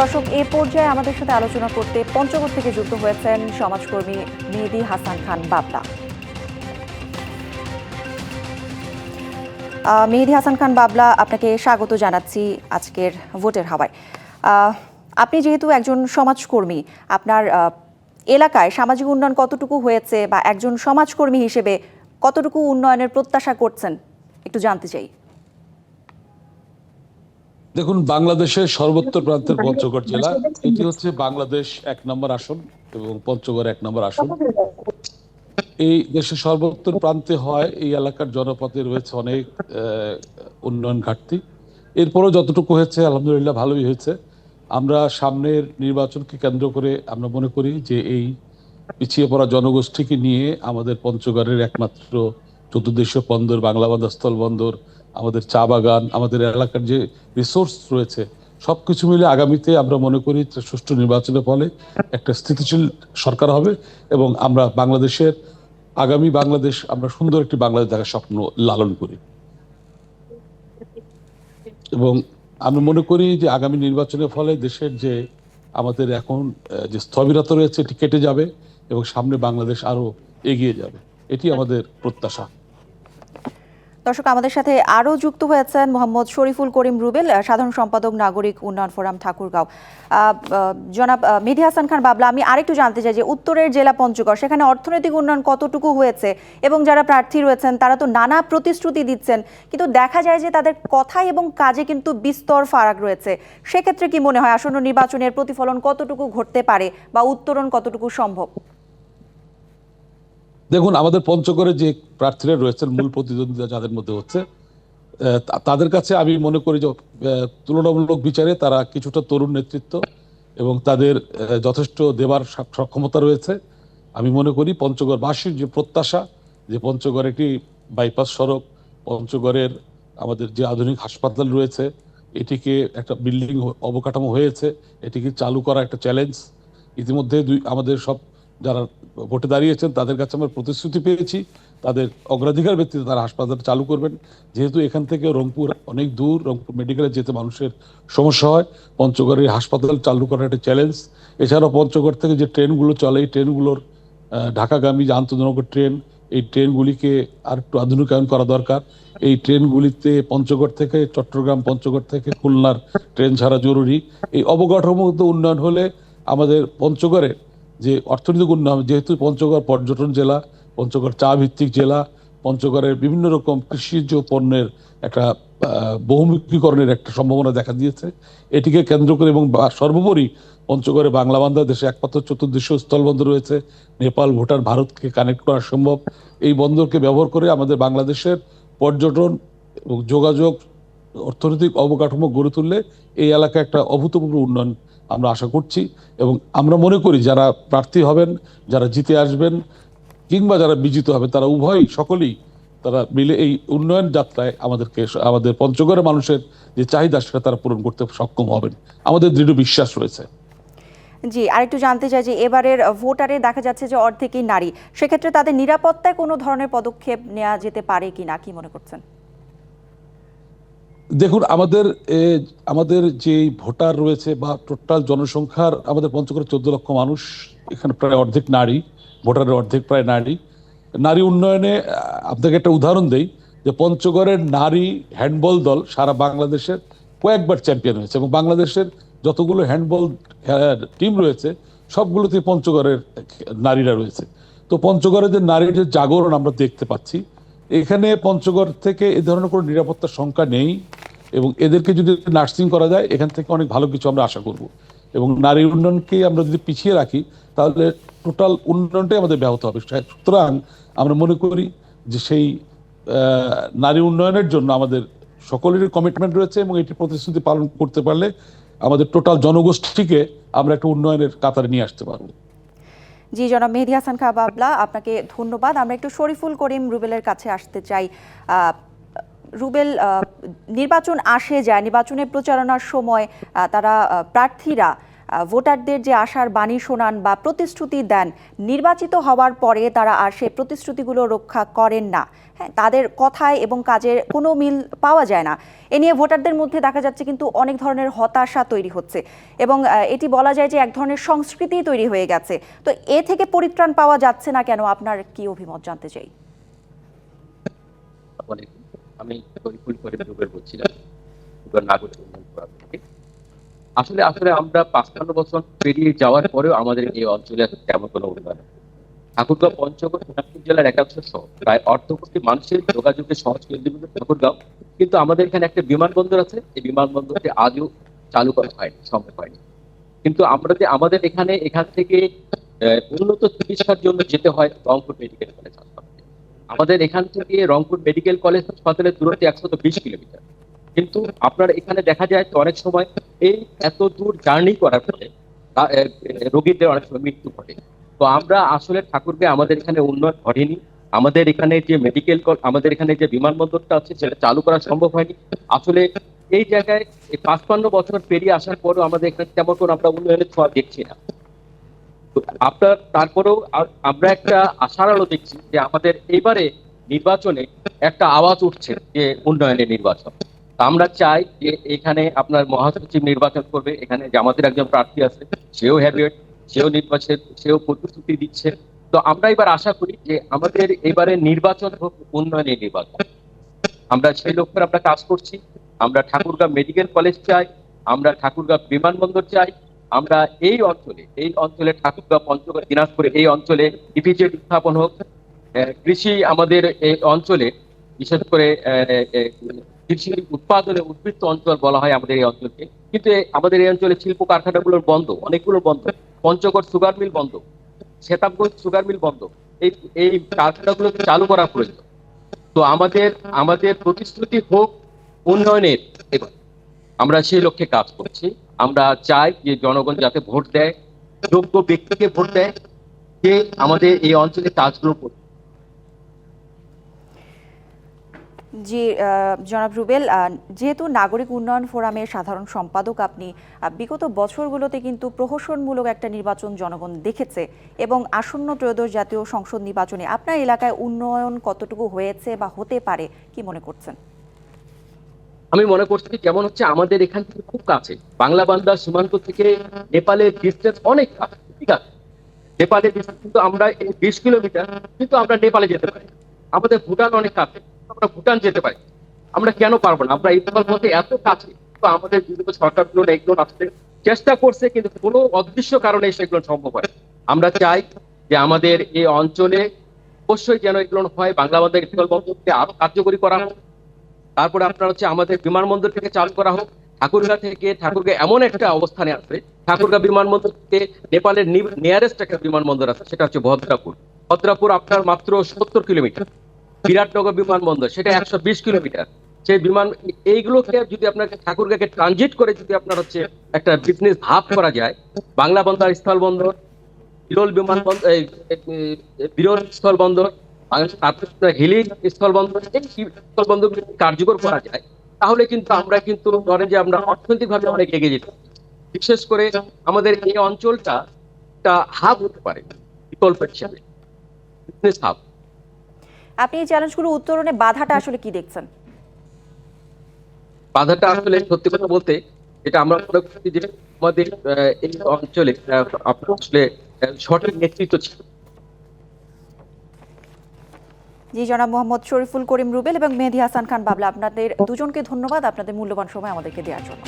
দর্শক, এ পর্যায়ে আমাদের সাথে আলোচনা করতে পঞ্চগড় থেকে যুক্ত হয়েছেন সমাজকর্মী মেহেদি হাসান খান বাবলা। মেহেদি হাসান খান বাবলা, আপনাকে স্বাগত জানাচ্ছি আজকের ভোটের হাওয়ায়। আপনি যেহেতু একজন সমাজকর্মী, আপনার এলাকায় সামাজিক উন্নয়ন কতটুকু হয়েছে বা একজন সমাজকর্মী হিসেবে কতটুকু উন্নয়নের প্রত্যাশা করছেন, একটু জানতে চাই। দেখুন বাংলাদেশের সর্বোত্তর প্রান্তের পঞ্চগড় জেলা। এটি হচ্ছে বাংলাদেশ এক নম্বর আসন এবং পঞ্চগড় এক নম্বর আসন। এই দেশের সর্বোত্তর প্রান্তে হয় এই এলাকার জনপথে রয়েছে অনেক উন্নয়ন ঘাটতি। এরপরও যতটুকু হয়েছে আলহামদুলিল্লাহ ভালোই হয়েছে। আমরা সামনের নির্বাচনকে কেন্দ্র করে আমরা মনে করি যে এই পিছিয়ে পড়া জনগোষ্ঠীকে নিয়ে আমাদের পঞ্চগড়ের একমাত্র চতুর্দেশীয় বন্দর বাংলা বাজার স্থল বন্দর আমাদের চা বাগান, আমাদের এলাকার যে রিসোর্স রয়েছে, সবকিছু মিলে আগামীতে আমরা মনে করি সুষ্ঠু নির্বাচনের ফলে একটা স্থিতিশীল সরকার হবে এবং আমরা বাংলাদেশের, আগামী বাংলাদেশ, আমরা সুন্দর একটি বাংলাদেশ দেখার স্বপ্ন লালন করি। এবং আমি মনে করি যে আগামী নির্বাচনের ফলে দেশের যে আমাদের এখন যে স্থবিরতা রয়েছে, এটি কেটে যাবে এবং সামনে বাংলাদেশ আরও এগিয়ে যাবে। এটি আমাদের প্রত্যাশা। দর্শক, আমাদের সাথে আরও যুক্ত হয়েছেন মোহাম্মদ শরীফুল করিম রুবেল সাধারণ সম্পাদক নাগরিক উন্নয়ন ফোরাম ঠাকুরগাঁও। জনাব মেহেদি হাসান খান বাবলা, আমি আরেকটু জানতে চাই যে উত্তরের জেলা পঞ্চগড়, সেখানে অর্থনৈতিক উন্নয়ন কতটুকু হয়েছে এবং যারা প্রার্থী রয়েছেন, তারা তো নানা প্রতিশ্রুতি দিচ্ছেন, কিন্তু দেখা যায় যে তাদের কথা এবং কাজে কিন্তু বিস্তর ফারাক রয়েছে। সেক্ষেত্রে কি মনে হয় আসন্ন নির্বাচনের প্রতিফলন কতটুকু ঘটতে পারে বা উত্তরণ কতটুকু সম্ভব? দেখুন, আমাদের পঞ্চগড়ে যে প্রার্থীরা রয়েছেন, মূল প্রতিদ্বন্দ্বিতা যাদের মধ্যে হচ্ছে তাদের কাছে আমি মনে করি যে তুলনামূলক বিচারে তারা কিছুটা তরুণ নেতৃত্ব এবং তাদের যথেষ্ট দেবার সক্ষমতা রয়েছে। আমি মনে করি পঞ্চগড়বাসীর যে প্রত্যাশা, যে পঞ্চগড় একটি বাইপাস সড়ক, পঞ্চগড়ের আমাদের যে আধুনিক হাসপাতাল রয়েছে, এটিকে একটা বিল্ডিং অবকাঠামো হয়েছে, এটিকে চালু করা একটা চ্যালেঞ্জ। ইতিমধ্যে দুই, আমাদের সব যারা ভোটে দাঁড়িয়েছেন তাদের কাছে আমরা প্রতিশ্রুতি পেয়েছি। তাদের অগ্রাধিকার ভিত্তিতে তারা হাসপাতাল চালু করবেন। যেহেতু এখান থেকে রংপুর অনেক দূর, রংপুর মেডিকেলে যেতে মানুষের সমস্যা হয়, পঞ্চগড়ের হাসপাতাল চালু করা একটা চ্যালেঞ্জ এছাড়াও পঞ্চগড় থেকে যে ট্রেনগুলো চলে, এই ট্রেনগুলোর ঢাকাগামী যে আন্তঃনগর ট্রেন, এই ট্রেনগুলিকে আর একটু আধুনিকায়ন করা দরকার। এই ট্রেনগুলিতে পঞ্চগড় থেকে চট্টগ্রাম, পঞ্চগড় থেকে খুলনার ট্রেন ছাড়া জরুরি। এই অবকাঠামোগত উন্নয়ন হলে আমাদের পঞ্চগড়ে যে অর্থনৈতিক উন্নয়ন যেহেতু পঞ্চগড় পর্যটন জেলা, পঞ্চগড় চা ভিত্তিক জেলা, পঞ্চগড়ের বিভিন্ন রকম কৃষিজ পণ্যের একটা বহুমুখীকরণের একটা সম্ভাবনা দেখা দিয়েছে। এটিকে কেন্দ্র করে এবং সর্বোপরি পঞ্চগড়ে বাংলা বান্ধব দেশে একমাত্র চতুর্দেশীয় স্থলবন্দর রয়েছে। নেপাল, ভুটান, ভারতকে কানেক্ট করা সম্ভব। এই বন্দরকে ব্যবহার করে আমাদের বাংলাদেশের পর্যটন এবং যোগাযোগ, অর্থনৈতিক অবকাঠামো গড়ে তুললে এই এলাকায় একটা অভূতপূর্ব উন্নয়ন আমরা আশা করছি এবং আমরা মনে করি যারা প্রার্থী হবেন, যারা জিতে আসবেন কিংবা যারা বিজিত হবে, তারা উভয়ই, সকলেই তারা মিলে এই উন্নয়ন যাত্রায় আমাদেরকে, আমাদের পঞ্চগড়ের মানুষের যে চাহিদা সেটা তারা পূরণ করতে সক্ষম হবেন। আমাদের দৃঢ় বিশ্বাস রয়েছে। জি, আরেকটু জানতে চাই যে এবারের ভোটারে দেখা যাচ্ছে যে অর্ধেকই নারী। সেক্ষেত্রে তাদের নিরাপত্তায় কোনো ধরনের পদক্ষেপ নেওয়া যেতে পারে কিনা, কি মনে করছেন? দেখুন, আমাদের আমাদের যে ভোটার রয়েছে বা টোটাল জনসংখ্যার আমাদের পঞ্চগড়ে চোদ্দ লক্ষ মানুষ, এখানে প্রায় অর্ধেক নারী, ভোটারের অর্ধেক প্রায় নারী। নারী উন্নয়নে আপনাকে একটা উদাহরণ দেই, যে পঞ্চগড়ের নারী হ্যান্ডবল দল সারা বাংলাদেশের কয়েকবার চ্যাম্পিয়ন হয়েছে এবং বাংলাদেশের যতগুলো হ্যান্ডবল টিম রয়েছে সবগুলোতে পঞ্চগড়ের নারীরা রয়েছে। তো পঞ্চগড়ের যে নারীর যে জাগরণ আমরা দেখতে পাচ্ছি এখানে পঞ্চগড় থেকে এ ধরনের কোনো নিরাপত্তার সংখ্যা নেই এবং এদেরকে যদি নার্সিং করা যায়, এখান থেকে অনেক ভালো কিছু আমরা আশা করব। এবং নারী উন্নয়নকে আমরা যদি পিছিয়ে রাখি, তাহলে টোটাল উন্নয়নটাই আমাদের ব্যাহত হবে। সুতরাং আমরা মনে করি যে সেই নারী উন্নয়নের জন্য আমাদের সকলেরই কমিটমেন্ট রয়েছে এবং এটি প্রতিশ্রুতি পালন করতে পারলে আমাদের টোটাল জনগোষ্ঠীকে আমরা একটা উন্নয়নের কাতারে নিয়ে আসতে পারব। জি, জনাব মেহেদি হাসান খা বাবলা আপনাকে ধন্যবাদ। আমরা একটু শরীফুল করিম রুবেলের কাছে আসতে চাই। রুবেল নির্বাচন আসে যায়, নির্বাচনের প্রচারণার সময় তারা প্রার্থীরা ভোটারদের যে আশার বাণী শোনান বা প্রতিশ্রুতি দেন, নির্বাচিত হওয়ার পরে তারা আর সেই প্রতিশ্রুতিগুলো রক্ষা করেন না। হ্যাঁ তাদের কথায় এবং কাজের কোনো মিল পাওয়া যায় না। এ নিয়ে ভোটারদের মধ্যে দেখা যাচ্ছে কিন্তু অনেক ধরনের হতাশা তৈরি হচ্ছে এবং এটি বলা যায় যে এক ধরনের সংস্কৃতি তৈরি হয়ে গেছে। তো এ থেকে পরিত্রাণ পাওয়া যাচ্ছে না কেন? আপনার কি অভিমত জানতে চাই? আমি শরীফুল বলছিলাম নাগরিক উন্নয়ন থেকে। আসলে আসলে আমরা পাঁচপান্ন বছর পেরিয়ে যাওয়ার পরেও আমাদের এই অঞ্চলে তেমন কোনো উন্নয়ন ঠাকুরগাঁও পঞ্চগড় দিনাজপুর জেলার একাংশ সহ প্রায় অর্ধ মানুষের যোগাযোগের সহজ কেন্দ্রবিন্দু ঠাকুরগাঁও। কিন্তু আমাদের এখানে একটা বিমানবন্দর আছে। এই বিমানবন্দরটি আজও চালু করা হয়নি, সম্ভব হয়নি। কিন্তু আমরা যে আমাদের এখানে, এখান থেকে উন্নত চিকিৎসার জন্য যেতে হয় রংপুর মেডিকেল কলেজ হাসপাতালে। আমাদের এখান থেকে রংপুর মেডিকেল কলেজ হাসপাতালের দূরত্ব একশত বিশ কিলোমিটার। কিন্তু আপনার এখানে দেখা যায় তো অনেক সময় এই এত দূর জার্নি করার ফলে রোগীদের অনেক সময় মৃত্যু ঘটে। তো আমরা আসলে ঠাকুরকে আমাদের এখানে উন্নয়ন ঘটেনি আমাদের এখানে যে মেডিকেল আমাদের এখানে যে বিমানবন্দরটা আছে, সেটা চালু করা সম্ভব হয়নি। আসলে এই জায়গায় পাঁচপান্ন বছর পেরিয়ে আসার পরেও আমাদের এখানে তেমন কোনো আমরা উন্নয়নের ছোঁয়া দেখছি না। আপনার, তারপরেও আমরা একটা আশার আলো দেখছি যে আমাদের এবারে নির্বাচনে একটা আওয়াজ উঠছে যে উন্নয়নের নির্বাচন। আমরা চাই যে এখানে আপনার মহাসচিব নির্বাচন করবে, এখানে জামাতের একজন প্রার্থী আছে, সেও হ্যাবিয়েট সেও নির্বাচন সেও প্রতিশ্রুতি দিচ্ছে। তো আমরা এবার আশা করি যে আমাদের এবারে নির্বাচন হোক উন্নয়নের নির্বাচন। আমরা সেই লক্ষ্যে আমরা কাজ করছি। আমরা ঠাকুরগাঁও মেডিকেল কলেজ চাই, আমরা ঠাকুরগাঁও বিমানবন্দর চাই, আমরা এই অঞ্চলে এই অঞ্চলে ঠাকুরগাঁও পঞ্চগড়, দিনাজপুরে এই অঞ্চলে ইপিজেড স্থাপন হোক। কৃষি আমাদের এই অঞ্চলে, বিশেষ করে কৃষি উৎপাদনে উদ্বৃত্ত অঞ্চল বলা হয় আমাদের এই অঞ্চলকে। কিন্তু আমাদের এই অঞ্চলে শিল্প কারখানাগুলোর বন্ধ, অনেকগুলো বন্ধ। পঞ্চগড় সুগার মিল বন্ধ শ্বেতাবগঞ্জ সুগার মিল বন্ধ। এই এই কারখানাগুলো চালু করা প্রয়োজন। তো আমাদের আমাদের প্রতিশ্রুতি হোক উন্নয়নের এবার। আমরা সেই লক্ষ্যে কাজ করছি। আমরা চাই যে জনগণ যাতে ভোট দেয়, যোগ্য ব্যক্তিকে ভোট দেয়, যে আমাদের এই অঞ্চলে কাজগুলো করবে জি জনাব রুবেল যেহেতু নাগরিক উন্নয়ন ফোরামের সাধারণ সম্পাদক আপনি বিগত বছরগুলোতে কিন্তু প্রহসনমূলক একটা নির্বাচন জনগণ দেখেছে এবং আসন্ন ত্রয়োদশ জাতীয় সংসদ নির্বাচনে আপনার এলাকায় উন্নয়ন কতটুকু হয়েছে বা হতে পারে, কি মনে করছেন? আমি মনে করছি যেমন হচ্ছে, আমাদের এখান থেকে খুব কাছে। বাংলা বান্দা সীমান্ত থেকে নেপালের ডিস্টেন্স অনেক ঠিক আছে? নেপালের কিন্তু আমরা বিশ কিলোমিটার কিন্তু আমরা নেপালে যেতে পারি। আমাদের ভুটান অনেক কাছে। আমরা ভুটান যেতে পারি। আমরা কেন পারব না? আমরা এই মধ্যে এত কাছে, তো আমাদের বিভিন্ন সরকারগুলো এগুলো আসতে চেষ্টা করছে, কিন্তু কোনো অদৃশ্য কারণে সেগুলো সম্ভব হয় আমরা চাই যে আমাদের এই অঞ্চলে অবশ্যই যেন এগুলো হয়, বাংলা বান্ধব স্থল বন্দরকে আরও কার্যকরী করা হোক। তারপরে আপনার হচ্ছে আমাদের বিমানবন্দর থেকে চালু করা হোক। ঠাকুরগা থেকে, ঠাকুরগাঁ এমন একটা অবস্থানে আছে, ঠাকুরগা বিমানবন্দর থেকে নেপালের নিয়ারেস্ট একটা বিমানবন্দর আছে, সেটা হচ্ছে ভদ্রাপুর। ভদ্রাপুর আপনার মাত্র সত্তর কিলোমিটার। বিরাটনগর বিমানবন্দর, সেটা একশো বিশ কিলোমিটার সেই বিমান এইগুলোকে যদি আপনাকে ঠাকুরগাঁকে ট্রানজিট করে যদি আপনার হচ্ছে একটা বিজনেস হাব করা যায়, বাংলা বন্দর স্থল বন্দর, বিরল বিমানবন্দর বিরল স্থল বন্দর হিলি স্থল বন্দর, এই স্থল বন্দর কার্যকর করা যায়, তাহলে কিন্তু আমরা কিন্তু ধরেন যে আমরা অর্থনৈতিকভাবে অনেক এগিয়ে যেতে। বিশেষ করে আমাদের এই অঞ্চলটা হাব হতে পারে, বিকল্প হিসাবে বিজনেস হাব আপনি এই চ্যালেঞ্জগুলো উত্তরণে বাধাটা আসলে কি দেখছেন? বাধাটা আসলে সত্যি কথা বলতে এটা আমরা মনে করছি যে আমাদের এই অঞ্চলে আসলে সঠিক নেতৃত্ব ছিল। জি জনাব মোহাম্মদ শরীফুল করিম রুবেল এবং মেহেদি হাসান খান বাবলা আপনাদের দুজনকে ধন্যবাদ আপনাদের মূল্যবান সময় আমাদেরকে দেওয়ার জন্য।